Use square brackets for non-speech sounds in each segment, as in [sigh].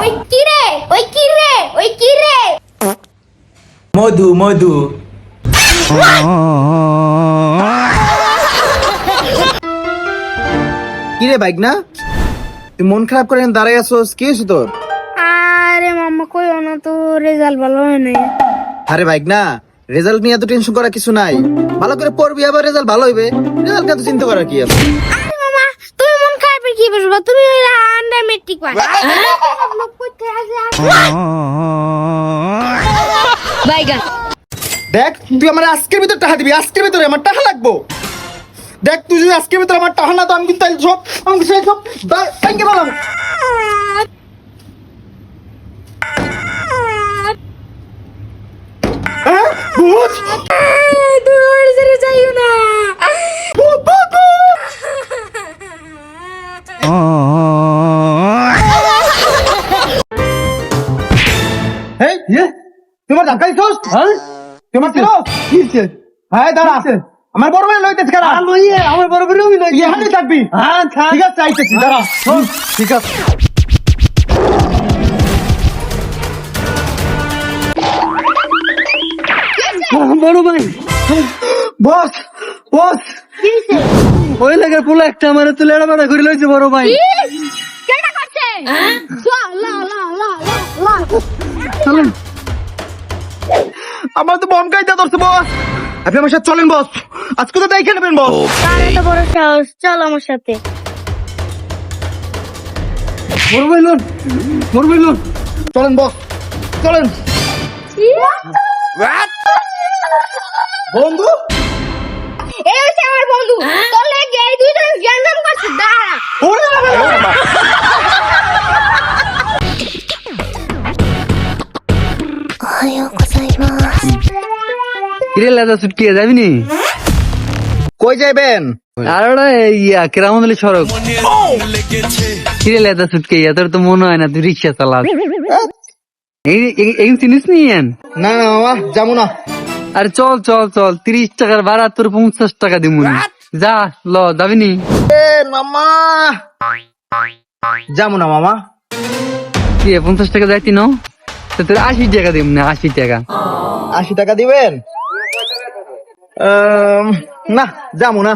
ওই কি রে? ওই কি রে? ওই কি রে? মধু মধু। কি রে বাইক না তুই মন খারাপ করে দাঁড়াই আছোস? কি হয়েছে তোর? আরে মাম্মা কই না তো রেজাল্ট ভালো হয় নাই। আরে বাইক না রেজাল্ট নিয়ে এত টেনশন করার কিছু নাই। ভালো করে পড়বি আবার রেজাল্ট ভালো হইবে। রেজাল্ট এত চিন্তা করার কি আছে? আরে মামা তুমি মন খারাপের কি বুঝবা তুমি হইলা আন্ডার মেট্রিক পাস। আসে বাইগান দেখ তুই আমার আজকের ভিতর টাকা দিবি আজকের ভিতরে আমার টাকা লাগবো দেখ তুই যদি আজকের ভিতরে আমার টাকা না তো আমি কিন্তু তাই সব আমি সেই সব ব্যাংকে বললাম হ্যাঁ ভূত দূর যাইও না তোমার ধাক্কাই ছোস হ্যাঁ? তোমার ছিল হ্যাঁ দাঁড়া। আমার বড় ভাই লইতেছ কারা লইয়ে আমার বড় ভাই লই লই এখানে থাকবি। হ্যাঁ ঠিক আছে আইতেছি দাঁড়া। ঠিক আছে। বড় ভাই। বস বস। ওই লাগে পোলা একটা আমার তুলে এড়াবাড়া করে লইছে বড় ভাই। কেটা করছে? লা লা লা লা লা। চলুন। আমার তো বম কাইতে ধরছে বস আপনি আমার সাথে চলেন বস আজকে তো দেখে নেবেন বস কার এত বড় সাহস? চল আমার সাথে। বড় ভাই লোন বড় ভাই লোন চলেন। বস চলেন বন্ধু? এই হচ্ছে আমার বন্ধু। তোর লেগে এই দুইজন গ্যাঞ্জাম করছে দাঁড়া। কিরে যাবি নি? কই যাইবেন? আর ওটা ইয়া সড়ক। কিরে তোর তো মনে হয় না তুই রিক্সা চালাস। এই চিনিস নি? না না মামা যাব না। আরে চল চল চল তিরিশ টাকার ভাড়া তোর পঞ্চাশ টাকা দিব যা ল যাবি নি? মামা। যাব না মামা। কি পঞ্চাশ টাকা যাইতি ন? তোর আশি টাকা দিব না আশি টাকা। আশি টাকা দিবেন? না যাব না।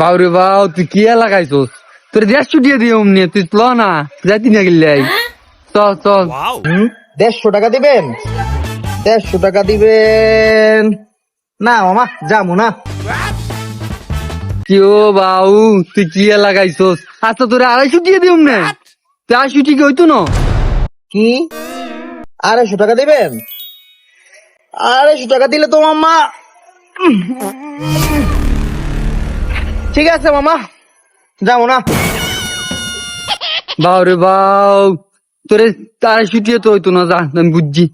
বাউরে বাউ তুই কি লাগাইছস তোর দেশ ছুটিয়ে দিও অমনি তুই ল না যাইতি না গেলে চল চল। দেড়শো টাকা দিবেন? দেড়শো টাকা দিবেন? না মামা যাব না। কি ও বাউ তুই কি লাগাইছস আচ্ছা তোর আড়াইশো দিয়ে দিও না তুই আশি টিকে হইতো না? কি? আড়াইশো টাকা দিবেন? আড়াইশো টাকা দিলে তো মামা ঠিক আছে মামা যাব না। বাউরে বাউ তোরে আড়াইশো টিয়ে তো হইতো না যা আমি বুঝছি।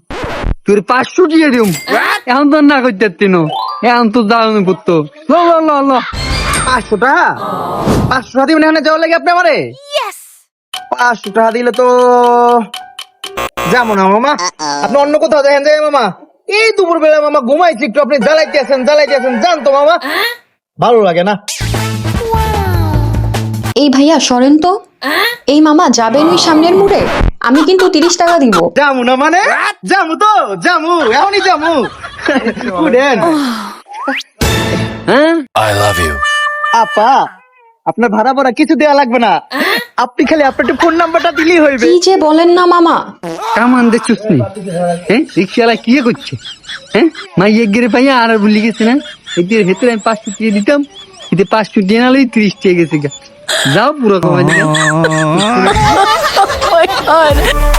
তোর পাঁচশো টিয়ে দিম। এখন তো না করতে পারতি না। এখন তো যাও না পুত্তো ল ল ল ল। পাঁচশো টাকা? পাঁচশো টাকা দিবেন এখানে যাওয়ার লাগে আপনি আমারে? পাঁচশো টাকা দিলে তো যাব না মামা আপনি অন্য কোথাও দেখেন যায় মামা এই দুপুর বেলা মামা ঘুমাইছি একটু আপনি জ্বালাইতে আছেন জ্বালাইতে আছেন জান তো মামা ভালো লাগে না। এই ভাইয়া সরেন তো। এই মামা যাবেন ওই সামনের মুড়ে? আমি কিন্তু তিরিশ টাকা দিব। জামু না মানে? জামু তো জামু এখনই জামু [laughs] উঠেন। হ্যাঁ আপা আপনার ভাড়া ভাড়া কিছু দেওয়া লাগবে না। আপনি খালি আপনার একটু ফোন নাম্বারটা দিলেই হইবে। কি যে বলেন না মামা? কামান দেখছিস নি হ্যাঁ? রিক্সাওয়ালা কি করছে? হ্যাঁ? মাই এক গেরে পাইয়া আর বলি গেছে না? এদের ভেতরে আমি পাঁচশো দিয়ে দিতাম এতে পাঁচশো দিয়ে নালেই ত্রিশ টাকা গেছে যাও পুরো কমাই দিলাম। [laughs]